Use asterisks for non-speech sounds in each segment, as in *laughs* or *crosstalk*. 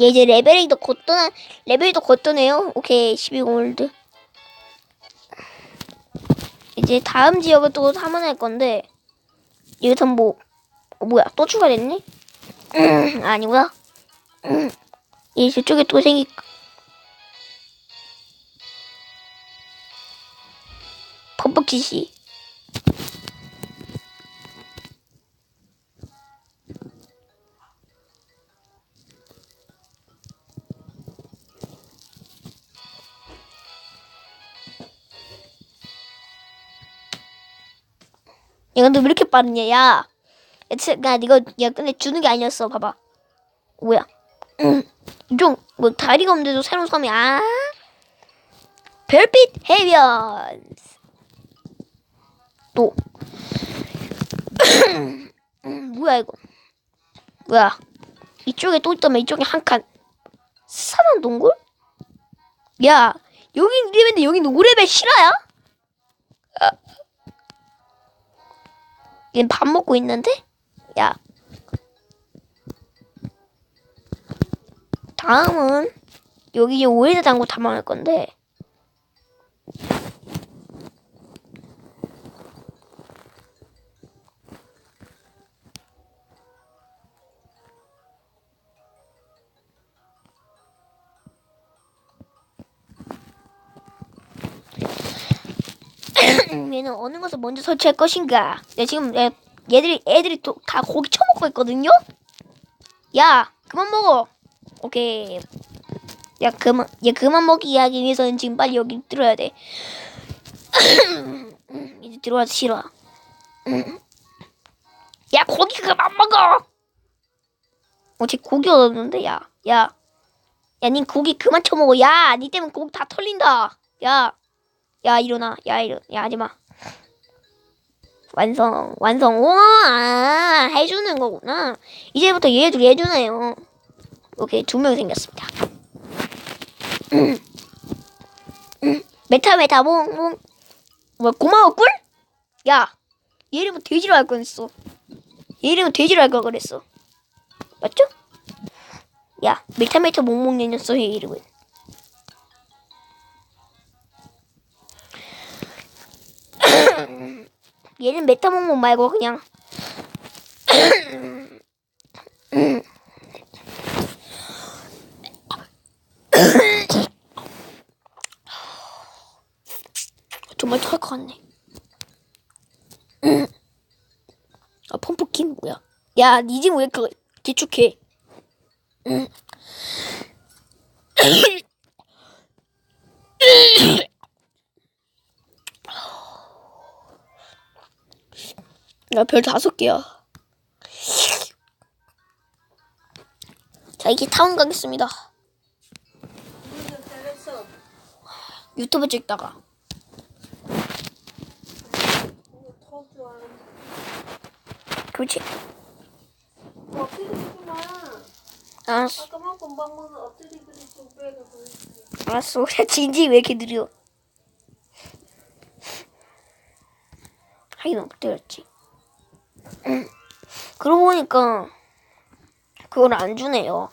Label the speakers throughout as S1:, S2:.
S1: 얘 이제 레벨이 더 걷던 레벨이 더 걷더네요. 오케이 12 골드. 이제 다음 지역을 또 탐험할 건데 여기서 뭐 어, 뭐야 또 추가됐니? 음, 아니구나. 음, 이 저쪽에 또 생기. 범벅지시. 야, 근데 왜 이렇게 빠르냐, 야. 야, 이거, 야, 근데 주는 게 아니었어, 봐봐. 뭐야. 음, 좀, 뭐, 다리가 없는데도 새로운 섬이, 아. 별빛 해변. 또. *coughs* 음, 뭐야, 이거. 뭐야. 이쪽에 또 있다면 이쪽에 한 칸. 사는 동굴? 야, 여기 이름인데 여기 노래벨 실화야? 얘 밥 먹고 있는데? 야. 다음은 여기 오리대 당구 탐험할 건데. 얘는 어느 것을 먼저 설치할 것인가? 야, 지금 야, 얘들이 애들이 또다 고기 처먹고 있거든요. 야, 그만 먹어. 오케이. 야, 그만, 얘 그만 먹기 하기 위해서는 지금 빨리 여기 들어야 돼. *clears throat* 이제 들어와서 싫어. *clears throat* 야, 고기 그만 먹어. 어, 쟤 고기 얻었는데, 야, 야, 야, 니 고기 그만 처먹어. 야, 니 때문에 고기 다 털린다. 야, 야, 일어나. 야, 일어, 야, 하지 마. 완성, 완성. 우와, 아, 해주는 거구나. 이제부터 얘들 해주네요. 오케이, 두 명 생겼습니다. 음. 음. 메타, 메타, 몽, 몽. 뭐, 고마워, 꿀? 야, 얘 이름은 돼지로 할 뻔했어. 얘 이름은 돼지로 할걸 그랬어. 맞죠? 야, 메타, 메타, 몽몽 내녔어, 얘 이름은. 얘는 메타몽몽 말고 그냥 *coughs* 정말 같네. 아 펌프킨 뭐야? 야, 니집 왜 이렇게 기축해? *coughs* 나 별 다섯 개야. 자, 이제 타운 가겠습니다. 유튜브 찍다가. 그렇지. 알았어. 알았어. *laughs* 야, 진지 왜 이렇게 느려? *laughs* 하긴 엎드렸지. 음. 그러고 보니까 그걸 안 주네요.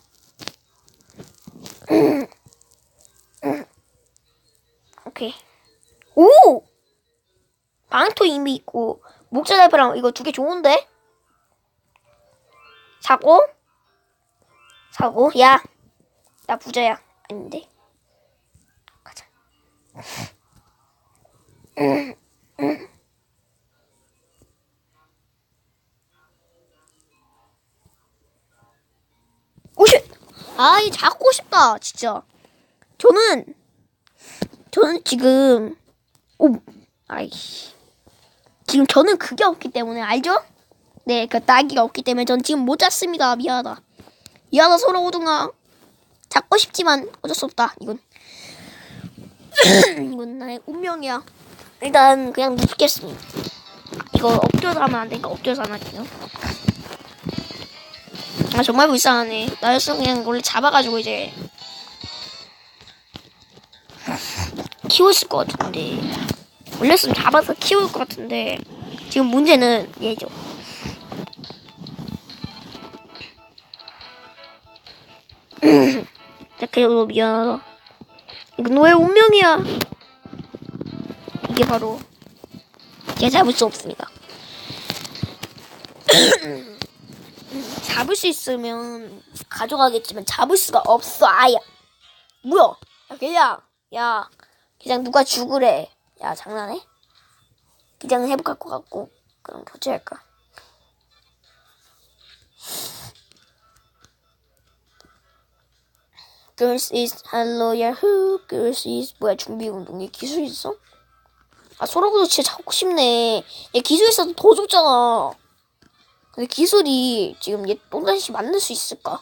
S1: 오케이. 오! 망토 이미 있고 목자 달패랑 이거 두 개 좋은데? 사고? 사고? 야, 나 부자야. 아닌데. 가자. 오쉣! 아, 이 잡고 싶다, 진짜. 저는, 저는 지금, 오, 아이씨. 지금 저는 그게 없기 때문에, 알죠? 네, 그 딸기가 없기 때문에 전 지금 못 잡습니다. 미안하다. 미안하다, 서로 오든가. 잡고 싶지만 어쩔 수 없다, 이건. *clears throat* 이건 나의 운명이야. 일단 그냥 눕겠습니다. 이거 엎드려서 하면 안 되니까 엎드려서 하면 할게요. 아 정말 불쌍하네. 나였으면 그냥 원래 잡아가지고 이제 키웠을 것 같은데 원래였으면 잡아서 키울 것 같은데 지금 문제는 얘죠. *clears throat* 그래도 미안하다. 이건 너의 운명이야. 이게 바로 제가 잡을 수 없습니다. *clears throat* 잡을 수 있으면 가져가겠지만 잡을 수가 없어 아야. 뭐야? 야 그냥 야 그냥 누가 죽으래. 야 장난해? 그냥 회복할 것 같고 그럼 교체할까? Girls is hello 뭐야 준비 운동에 기술 있어? 아 소라구도 진짜 잡고 싶네. 얘 기술 있어도 더 좋잖아. 근데 기술이 지금 얘 또 다시 만들 수 있을까?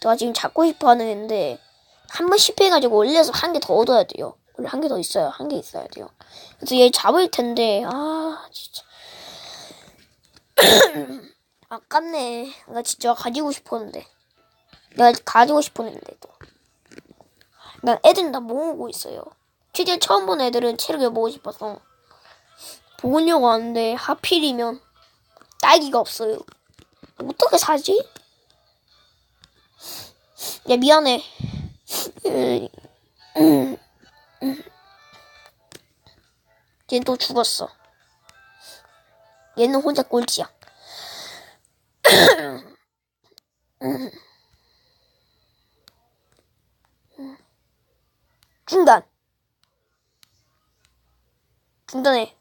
S1: 내가 지금 잡고 싶어 하는 애인데 한 번 실패해가지고 올려서 한 개 더 얻어야 돼요. 원래 한 개 더 있어요. 한 개 있어야 돼요. 그래서 얘 잡을 텐데 아 진짜 *clears throat* 아깝네. 나 진짜 가지고 싶었는데 내가 가지고 싶었는데 또. 난 애들은 다 모으고 있어요. 최대한 처음 본 애들은 체력을 모으고 싶어서 보려고 하는데 하필이면 딸기가 없어요. 어떻게 사지? 야 미안해. 얘는 또 죽었어. 얘는 혼자 꼴찌야. 중단. 중단해.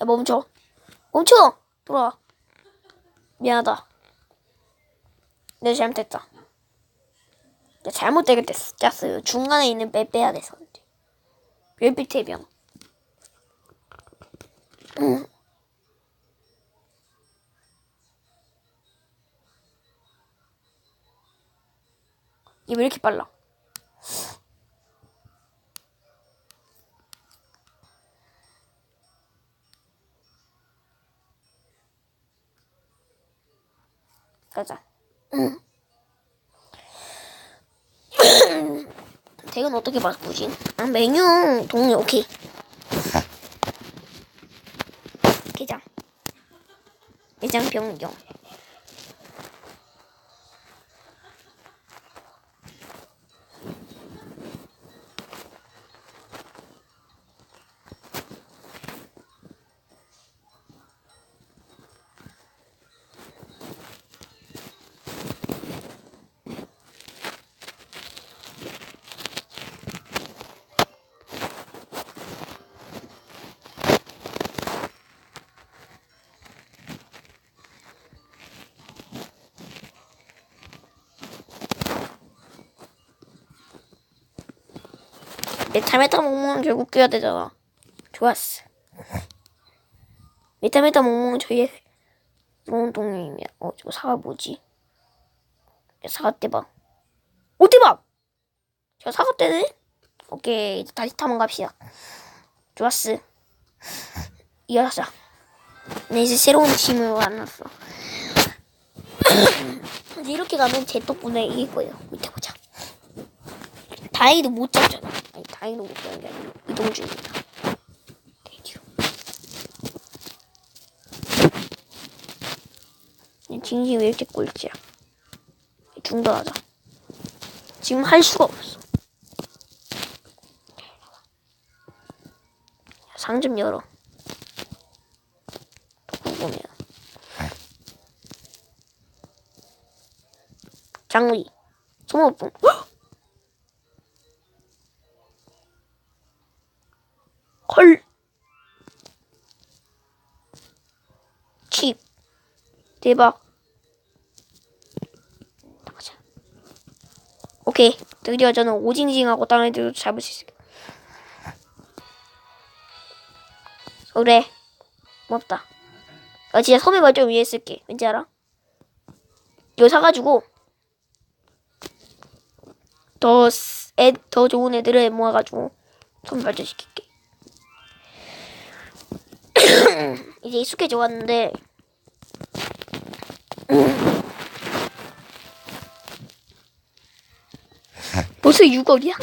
S1: 야 멈춰. 멈춰. 돌아와. 미안하다. 내가 잘못했다. 내가 잘못되게 됐- 짰어요. 중간에 있는 배 빼야 돼서. 별빛의 병. 음. 얘왜 이렇게 빨라? 가자. 덱은 어떻게 바꾸지? 아, 메뉴 동료 오케이. 게장. 게장 변경. 메타메타 몽몽은 결국 껴야 되잖아. 좋았어. 메타메타 몽몽은 저희의 좋은 동료입니다. 어, 저거 사과 뭐지? 야, 사과 대박. 오, 대박! 저 사과 때네? 오케이, 다시 탐험 갑시다. 좋았어. 이어가자. 네, 이제 새로운 팀을 만났어. *coughs* 이렇게 가면 제 덕분에 이길 거예요. 밑에. 다행히도 못 잡잖아. 아니, 다행히도 못 잡는 게 아니라 이동 중입니다. 네, 왜 이렇게 꼴찌야? 중단하자. 지금 할 수가 없어. 상점 열어. 궁금해요. 장미. 소모품. 헐. 칩. 대박. 나가자. 오케이. 드디어 저는 오징징하고 다른 애들도 잡을 수 있을게. 그래. 고맙다. 나 진짜 섬에 발전 위해 쓸게. 왠지 알아? 이거 사가지고 더, 애, 더 좋은 애들을 모아가지고 섬 발전시킬게. 이제 익숙해져 왔는데 *laughs* 벌써 6월이야? 야,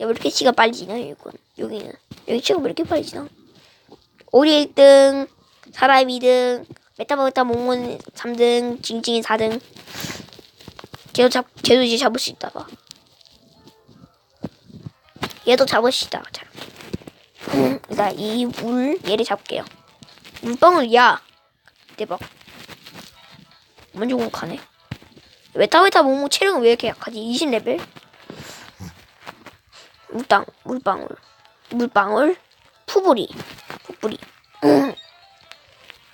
S1: 왜 이렇게 시간 빨리 지나, 이건? 여기는. 여기 시간 왜 이렇게 빨리 지나? 오리 1등, 사람 2등, 메타버타 몽몬 3등, 징징이 4등. 쟤도 잡, 쟤도 이제 잡을 수 있다 봐. 얘도 잡을 수 있다. 자. 음, 일단 이물 얘를 잡게요. 물방울 야 대박. 완전 공격하네. 메타메타 모모 체력은 왜 이렇게 약하지? 20레벨? 물땅 물방울 물방울 푸부리 푸부리 음.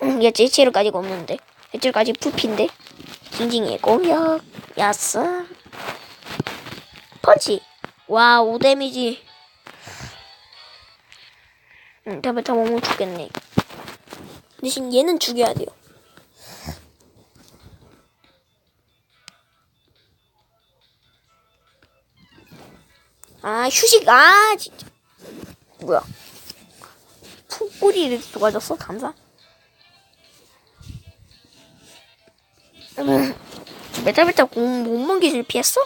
S1: 음, 얘제 체력 아직 없는데 얘체력까지 풀핀데 징징이 공격 야스 펀치 와 5데미지 응 타베타 몸을 죽겠네 대신 얘는 죽여야 돼요. 아 휴식 아 진짜. 뭐야. 푹뿌리를 도와줬어? 감사. 음, 메타메타 공 기술 피했어?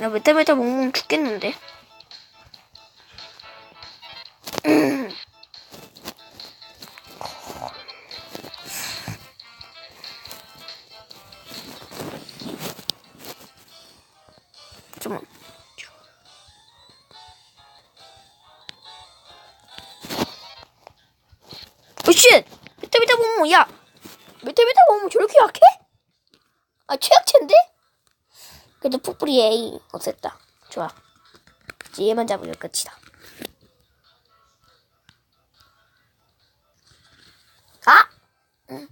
S1: 나 메타메타 몽몽 죽겠는데. 잠깐만. 오, 쉣! 메타메타 몽몽, 야! 메타메타 몽몽 저렇게 약해? 아, 최악체인데? 그래도 풋뿌리 A 없앴다. 좋아. 이제 얘만 잡으면 끝이다. 아! 응.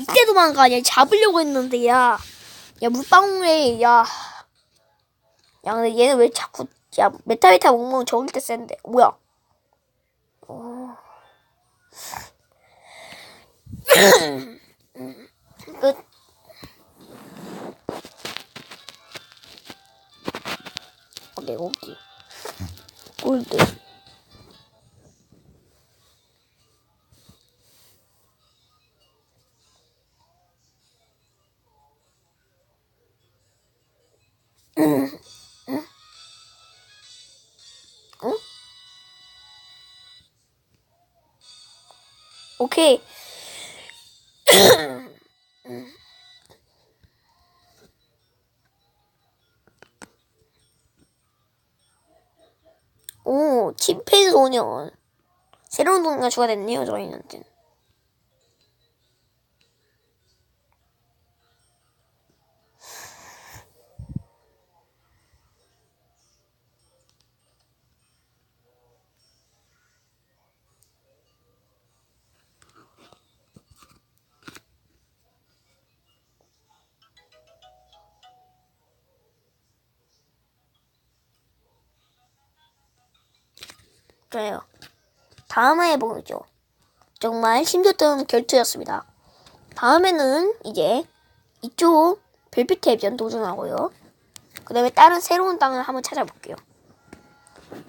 S1: 이때 도망가냐? 잡으려고 했는데, 야. 야, 물방울에, 야. 야, 근데 얘는 왜 자꾸, 야, 메타메타 몽몽 저길 때 센데. 뭐야? 어. *laughs* 끝. 오케이, 오케이. 골드. 응? 오케이. 오, 침팬소년. 새로운 동료가 추가됐네요, 저희한테는. 좋아요. 다음에 해보죠. 정말 힘들던 결투였습니다. 다음에는 이제 이쪽 별빛 해변 도전하고요. 그 다음에 다른 새로운 땅을 한번 찾아볼게요.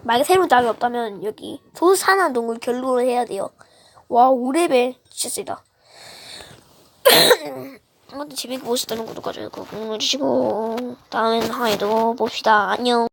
S1: 만약에 새로운 땅이 없다면 여기 소산한 동굴 결로를 해야 돼요. 와 5레벨 진짜 세다. 아무튼 재밌게 보셨다는 구독과 좋아요 꾹 눌러주시고 다음엔 하에도 봅시다. 안녕.